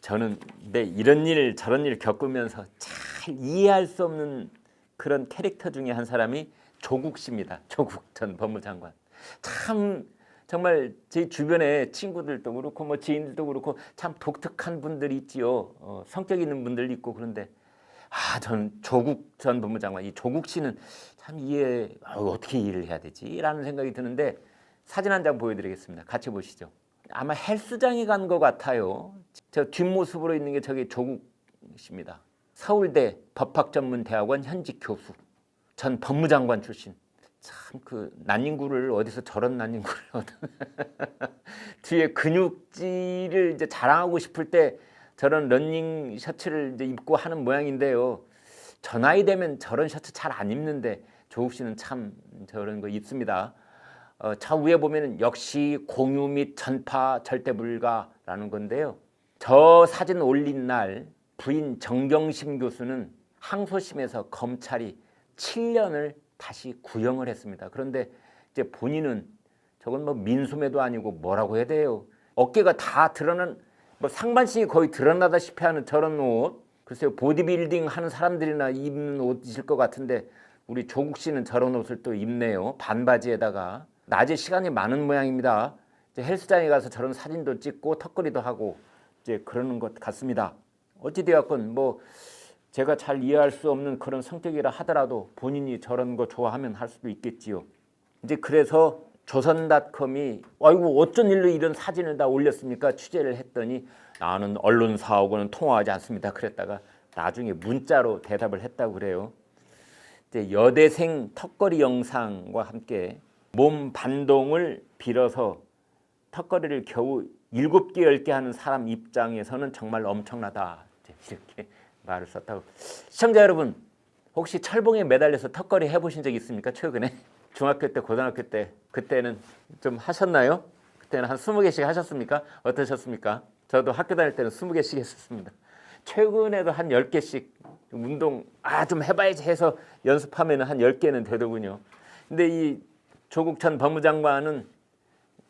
저는 네, 이런 일 저런 일 겪으면서 잘 이해할 수 없는 그런 캐릭터 중에 한 사람이 조국 씨입니다. 조국 전 법무장관. 참 정말 제 주변에 친구들도 그렇고 뭐 지인들도 그렇고 참 독특한 분들이 있지요. 어, 성격 있는 분들 있고 그런데 아, 전 조국 전 법무장관 이 조국 씨는 참 이해 아, 어떻게 이해를 해야 되지라는 생각이 드는데 사진 한 장 보여드리겠습니다. 같이 보시죠. 아마 헬스장에 간 것 같아요. 저 뒷모습으로 있는 게 저기 조국 씨입니다. 서울대 법학전문대학원 현직 교수, 전 법무장관 출신. 참 그 난닝구를 어디서 저런 난닝구를 얻어 뒤에 근육질을 이제 자랑하고 싶을 때 저런 런닝 셔츠를 이제 입고 하는 모양인데요. 저 나이 되면 저런 셔츠 잘 안 입는데 조국 씨는 참 저런 거 입습니다. 어, 저 위에 보면은 역시 공유 및 전파 절대 불가라는 건데요. 저 사진 올린 날 부인 정경심 교수는 항소심에서 검찰이 7년을 다시 구형을 했습니다. 그런데 이제 본인은 저건 뭐 민소매도 아니고 뭐라고 해야 돼요. 어깨가 다 드러난 뭐 상반신이 거의 드러나다시피 하는 저런 옷. 글쎄요 보디빌딩 하는 사람들이나 입는 옷이실 것 같은데 우리 조국 씨는 저런 옷을 또 입네요. 반바지에다가 낮에 시간이 많은 모양입니다. 이제 헬스장에 가서 저런 사진도 찍고 턱걸이도 하고 이제 그러는 것 같습니다. 어찌되었건 뭐 제가 잘 이해할 수 없는 그런 성격이라 하더라도 본인이 저런 거 좋아하면 할 수도 있겠지요. 이제 그래서 조선닷컴이 아이고 어쩐 일로 이런 사진을 다 올렸습니까? 취재를 했더니 나는 언론사하고는 통화하지 않습니다. 그랬다가 나중에 문자로 대답을 했다고 그래요. 이제 여대생 턱걸이 영상과 함께 몸 반동을 빌어서 턱걸이를 겨우 일곱 개, 열개 하는 사람 입장에서는 정말 엄청나다. 이렇게 말을 썼다고. 시청자 여러분, 혹시 철봉에 매달려서 턱걸이 해보신 적 있습니까? 최근에? 중학교 때, 고등학교 때, 그때는 좀 하셨나요? 그때는 한 스무 개씩 하셨습니까? 어떠셨습니까? 저도 학교 다닐 때는 스무 개씩 했었습니다. 최근에도 한열 개씩 운동, 아, 좀 해봐야지 해서 연습하면 한열 개는 되더군요. 근데 이 조국 전 법무장관은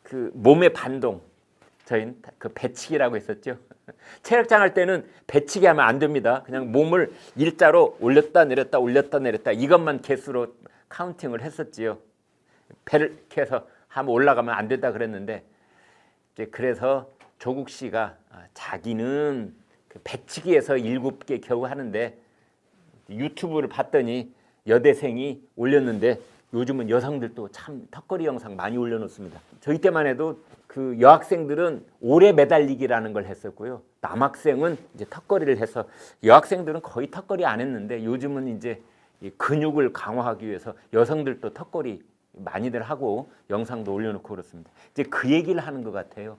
그 몸의 반동, 저희는 그 배치기라고 했었죠. 체력장 할 때는 배치기 하면 안 됩니다. 그냥 몸을 일자로 올렸다 내렸다 올렸다 내렸다 이것만 개수로 카운팅을 했었지요. 배를 해서 한번 올라가면 안 된다 그랬는데 이제 그래서 조국 씨가 아, 자기는 그 배치기에서 일곱 개 겨우 하는데 유튜브를 봤더니 여대생이 올렸는데 요즘은 여성들도 참 턱걸이 영상 많이 올려놓습니다. 저희 때만 해도 그 여학생들은 오래 매달리기라는 걸 했었고요. 남학생은 이제 턱걸이를 해서 여학생들은 거의 턱걸이 안 했는데 요즘은 이제 이 근육을 강화하기 위해서 여성들도 턱걸이 많이들 하고 영상도 올려놓고 그렇습니다. 이제 그 얘기를 하는 것 같아요.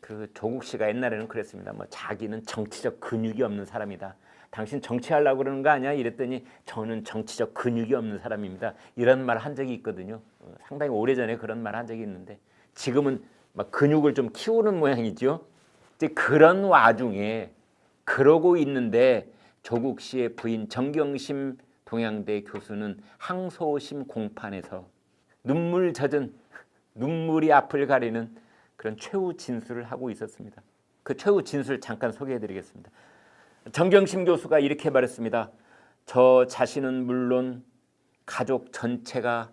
그 조국 씨가 옛날에는 그랬습니다. 뭐 자기는 정치적 근육이 없는 사람이다. 당신 정치하려고 그러는 거 아니야? 이랬더니 저는 정치적 근육이 없는 사람입니다. 이런 말 한 적이 있거든요. 어, 상당히 오래전에 그런 말 한 적이 있는데 지금은 막 근육을 좀 키우는 모양이죠. 이제 그런 와중에 그러고 있는데 조국 씨의 부인 정경심 동양대 교수는 항소심 공판에서 눈물 젖은 눈물이 앞을 가리는 그런 최후 진술을 하고 있었습니다. 그 최후 진술 잠깐 소개해 드리겠습니다. 정경심 교수가 이렇게 말했습니다. 저 자신은 물론 가족 전체가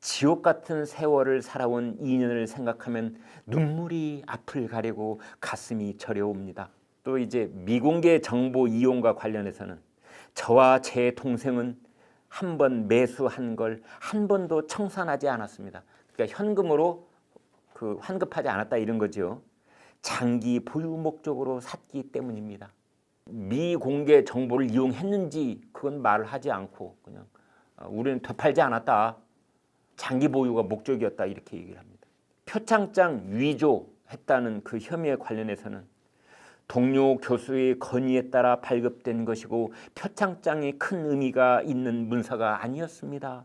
지옥 같은 세월을 살아온 인연을 생각하면 눈물이 앞을 가리고 가슴이 저려옵니다. 또 이제 미공개 정보 이용과 관련해서는 저와 제 동생은 한 번 매수한 걸 한 번도 청산하지 않았습니다. 그러니까 현금으로 그 환급하지 않았다 이런 거죠. 장기 보유 목적으로 샀기 때문입니다. 미공개 정보를 이용했는지 그건 말을 하지 않고 그냥 어, 우리는 되팔지 않았다. 장기 보유가 목적이었다 이렇게 얘기를 합니다. 표창장 위조했다는 그 혐의에 관련해서는 동료 교수의 건의에 따라 발급된 것이고 표창장에 큰 의미가 있는 문서가 아니었습니다.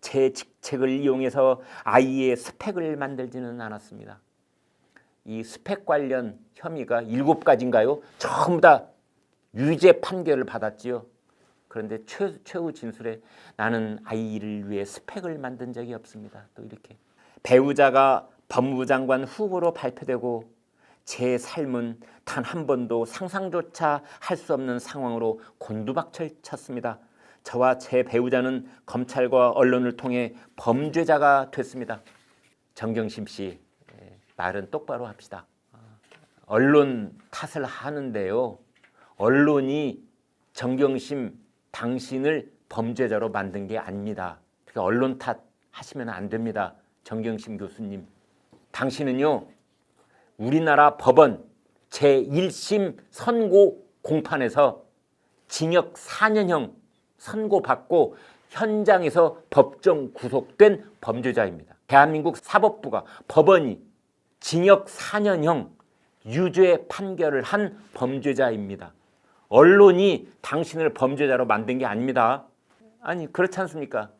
제 직책을 이용해서 아이의 스펙을 만들지는 않았습니다. 이 스펙 관련 혐의가 일곱 가지인가요? 전부 다 유죄 판결을 받았지요. 그런데 최, 최후 진술에 나는 아이를 위해 스펙을 만든 적이 없습니다. 또 이렇게 배우자가 법무부 장관 후보로 발표되고 제 삶은 단 한 번도 상상조차 할 수 없는 상황으로 곤두박질 쳤습니다. 저와 제 배우자는 검찰과 언론을 통해 범죄자가 됐습니다. 정경심 씨 예, 말은 똑바로 합시다. 언론 탓을 하는데요. 언론이 정경심 당신을 범죄자로 만든 게 아닙니다. 그러니까 언론 탓 하시면 안 됩니다. 정경심 교수님. 당신은요. 우리나라 법원 제1심 선고 공판에서 징역 4년형 선고받고 현장에서 법정 구속된 범죄자입니다. 대한민국 사법부가 법원이 징역 4년형 유죄 판결을 한 범죄자입니다. 언론이 당신을 범죄자로 만든 게 아닙니다. 아니 그렇지 않습니까?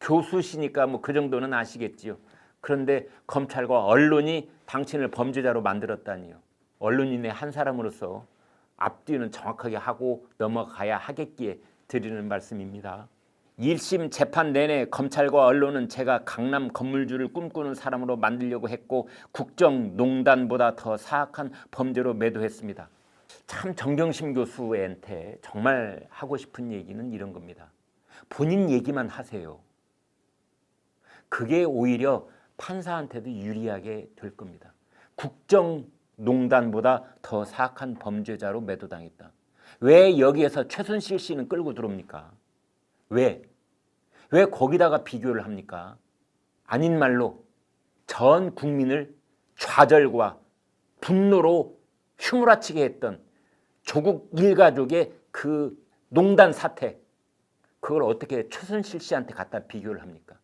교수시니까 뭐 그 정도는 아시겠지요. 그런데 검찰과 언론이 당신을 범죄자로 만들었다니요. 언론인의 한 사람으로서 앞뒤는 정확하게 하고 넘어가야 하겠기에 드리는 말씀입니다. 1심 재판 내내 검찰과 언론은 제가 강남 건물주를 꿈꾸는 사람으로 만들려고 했고 국정농단보다 더 사악한 범죄로 매도했습니다. 참 정경심 교수한테 정말 하고 싶은 얘기는 이런 겁니다. 본인 얘기만 하세요. 그게 오히려 판사한테도 유리하게 될 겁니다. 국정농단보다 더 사악한 범죄자로 매도당했다. 왜 여기에서 최순실 씨는 끌고 들어옵니까? 왜? 왜 거기다가 비교를 합니까? 아닌 말로 전 국민을 좌절과 분노로 휘몰아치게 했던 조국 일가족의 그 농단 사태 그걸 어떻게 최순실 씨한테 갖다 비교를 합니까?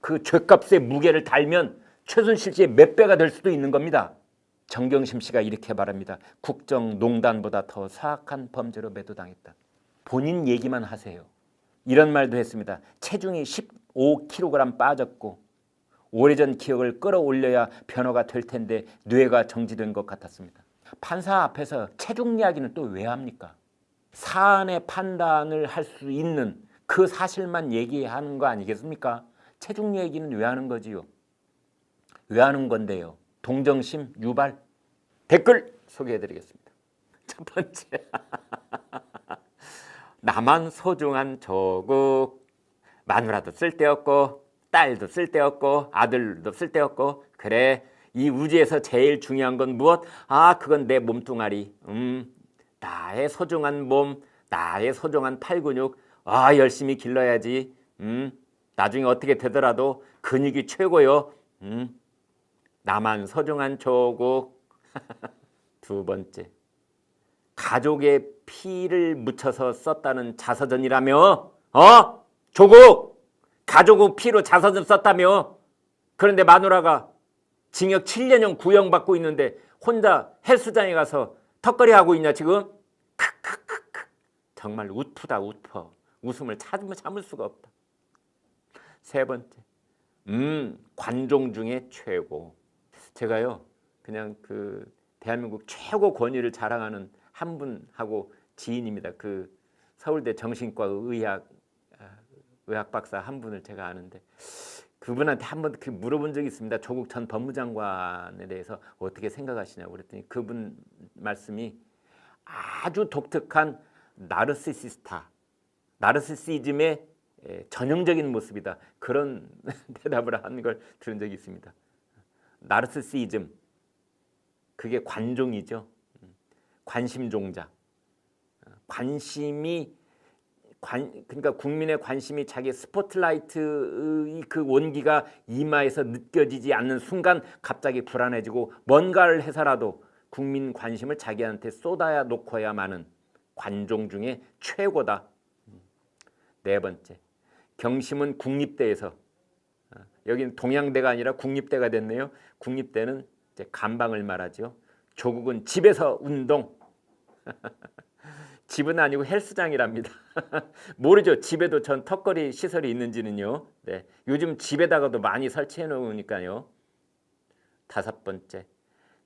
그 죄값의 무게를 달면 최순실 씨의 몇 배가 될 수도 있는 겁니다. 정경심 씨가 이렇게 말합니다. 국정농단보다 더 사악한 범죄로 매도당했다. 본인 얘기만 하세요. 이런 말도 했습니다. 체중이 15kg 빠졌고 오래전 기억을 끌어올려야 변화가 될 텐데 뇌가 정지된 것 같았습니다. 판사 앞에서 체중 이야기는 또 왜 합니까? 사안의 판단을 할 수 있는 그 사실만 얘기하는 거 아니겠습니까? 체중 얘기는 왜 하는 거지요? 왜 하는 건데요? 동정심 유발 댓글 소개해드리겠습니다. 첫 번째 나만 소중한 조국 마누라도 쓸데없고 딸도 쓸데없고 아들도 쓸데없고 그래 이 우주에서 제일 중요한 건 무엇? 아 그건 내 몸뚱아리 음 나의 소중한 몸 나의 소중한 팔 근육 아 열심히 길러야지 음 나중에 어떻게 되더라도 근육이 최고요 음 나만 소중한 조국 두 번째 가족의 피를 묻혀서 썼다는 자서전이라며? 어? 조국! 가족의 피로 자서전 썼다며? 그런데 마누라가 징역 7년형 구형받고 있는데 혼자 헬스장에 가서 턱걸이 하고 있냐 지금? 크크크크. 정말 웃프다 웃퍼. 웃음을 참을, 참을 수가 없다. 세 번째. 음 관종 중에 최고. 제가요 그냥 그 대한민국 최고 권위를 자랑하는 한 분하고 지인입니다. 그 서울대 정신과 의학 아, 의학 박사 한 분을 제가 아는데 그분한테 한번 그 물어본 적이 있습니다. 조국 전 법무장관에 대해서 어떻게 생각하시냐고 그랬더니 그분 말씀이 아주 독특한 나르시시스타, 나르시시즘의 에, 전형적인 모습이다. 그런 대답을 한 걸 들은 적이 있습니다. 나르시시즘 그게 관종이죠. 관심종자. 관심이 관 그러니까 국민의 관심이 자기 스포트라이트의 그 온기가 이마에서 느껴지지 않는 순간 갑자기 불안해지고 뭔가를 해서라도 국민 관심을 자기한테 쏟아야 놓고야 마는 관종 중에 최고다. 네 번째, 경심은 국립대에서 여기는 동양대가 아니라 국립대가 됐네요. 국립대는 이제 감방을 말하죠. 조국은 집에서 운동. 집은 아니고 헬스장이랍니다. 모르죠. 집에도 전 턱걸이 시설이 있는지는요. 네. 요즘 집에다가도 많이 설치해 놓으니까요. 다섯 번째.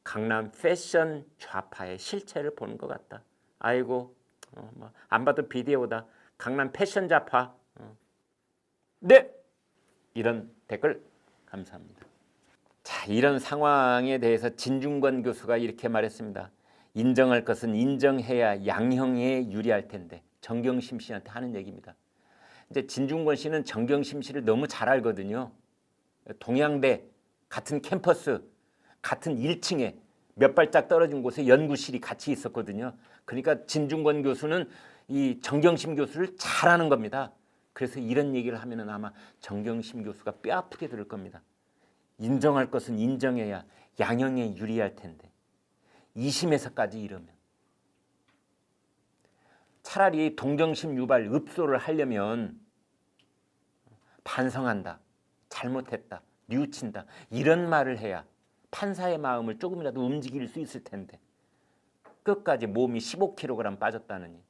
강남 패션 좌파의 실체를 보는 것 같다. 아이고, 어, 뭐, 안 봐도 비디오다. 강남 패션 좌파. 어. 네! 이런 댓글 감사합니다. 자, 자, 이런 상황에 대해서 진중권 교수가 이렇게 말했습니다. 인정할 것은 인정해야 양형에 유리할 텐데 정경심 씨한테 하는 얘기입니다. 이제 진중권 씨는 정경심 씨를 너무 잘 알거든요. 동양대 같은 캠퍼스 같은 1층에 몇 발짝 떨어진 곳에 연구실이 같이 있었거든요. 그러니까 진중권 교수는 이 정경심 교수를 잘 아는 겁니다. 그래서 이런 얘기를 하면은 아마 정경심 교수가 뼈 아프게 들을 겁니다. 인정할 것은 인정해야 양형에 유리할 텐데 2심에서까지 이러면 차라리 동정심 유발 읍소를 하려면 반성한다, 잘못했다, 뉘우친다 이런 말을 해야 판사의 마음을 조금이라도 움직일 수 있을 텐데 끝까지 몸이 15kg 빠졌다느니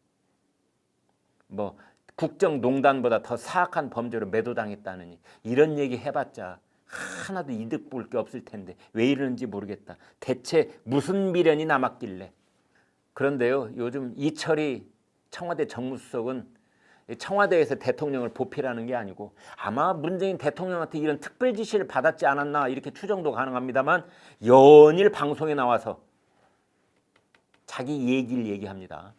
뭐 국정농단보다 더 사악한 범죄로 매도당했다느니 이런 얘기 해봤자 하나도 이득 볼 게 없을 텐데 왜 이러는지 모르겠다. 대체 무슨 미련이 남았길래? 그런데요, 요즘 이철이 청와대 정무수석은 청와대에서 대통령을 보필하는 게 아니고 아마 문재인 대통령한테 이런 특별 지시를 받았지 않았나 이렇게 추정도 가능합니다만 연일 방송에 나와서 자기 얘기를 얘기합니다.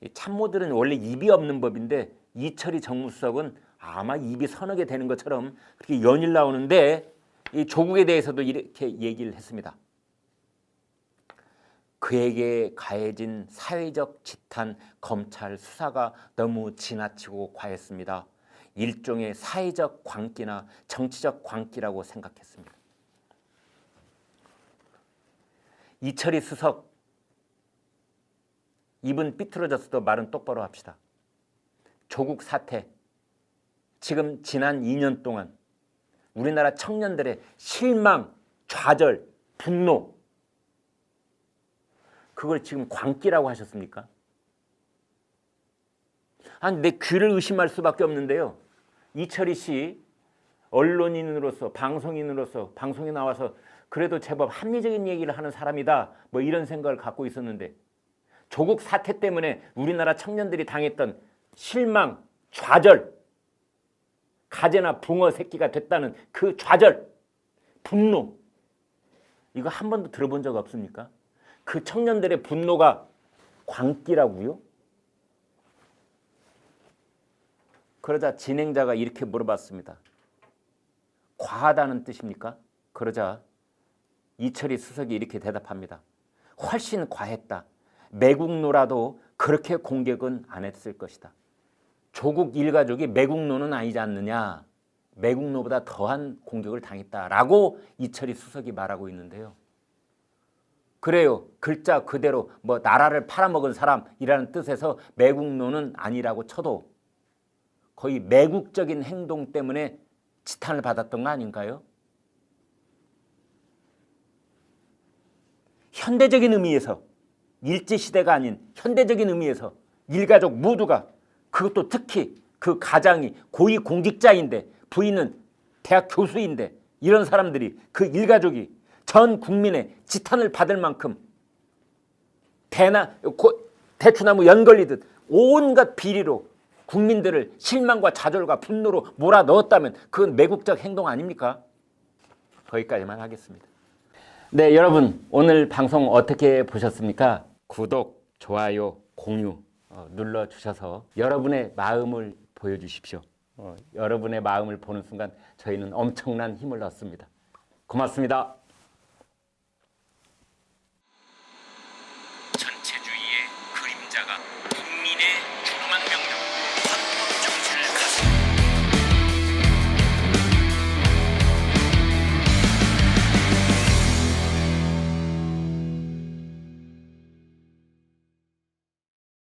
이 참모들은 원래 입이 없는 법인데 이철이 정무수석은 아마 입이 서너 개 되는 것처럼 그렇게 연일 나오는데 이 조국에 대해서도 이렇게 얘기를 했습니다. 그에게 가해진 사회적 지탄 검찰 수사가 너무 지나치고 과했습니다. 일종의 사회적 광기나 정치적 광기라고 생각했습니다. 이철이 수석 입은 삐뚤어졌어도 말은 똑바로 합시다. 조국 사태 지금 지난 2년 동안 우리나라 청년들의 실망, 좌절, 분노 그걸 지금 광기라고 하셨습니까? 아니 내 귀를 의심할 수밖에 없는데요. 이철희 씨 언론인으로서 방송인으로서 방송에 나와서 그래도 제법 합리적인 얘기를 하는 사람이다. 뭐 이런 생각을 갖고 있었는데 조국 사태 때문에 우리나라 청년들이 당했던 실망, 좌절, 가재나 붕어 새끼가 됐다는 그 좌절, 분노 이거 한 번도 들어본 적 없습니까? 그 청년들의 분노가 광기라고요? 그러자 진행자가 이렇게 물어봤습니다. 과하다는 뜻입니까? 그러자 이철이 수석이 이렇게 대답합니다. 훨씬 과했다. 매국노라도 그렇게 공격은 안 했을 것이다. 조국 일가족이 매국노는 아니지 않느냐. 매국노보다 더한 공격을 당했다라고 이철이 수석이 말하고 있는데요. 그래요. 글자 그대로 뭐 나라를 팔아먹은 사람이라는 뜻에서 매국노는 아니라고 쳐도 거의 매국적인 행동 때문에 지탄을 받았던 거 아닌가요? 현대적인 의미에서 일제 시대가 아닌 현대적인 의미에서 일가족 모두가 그것도 특히 그 가장이 고위 공직자인데 부인은 대학 교수인데 이런 사람들이 그 일가족이 전 국민의 지탄을 받을 만큼 대나 고, 대추나무 연 걸리듯 온갖 비리로 국민들을 실망과 좌절과 분노로 몰아 넣었다면 그건 매국적 행동 아닙니까? 거기까지만 하겠습니다. 네, 여러분 오늘 방송 어떻게 보셨습니까? 구독, 좋아요, 공유 어, 눌러 주셔서 여러분의 마음을 보여주십시오. 어, 여러분의 마음을 보는 순간 저희는 엄청난 힘을 얻습니다. 고맙습니다.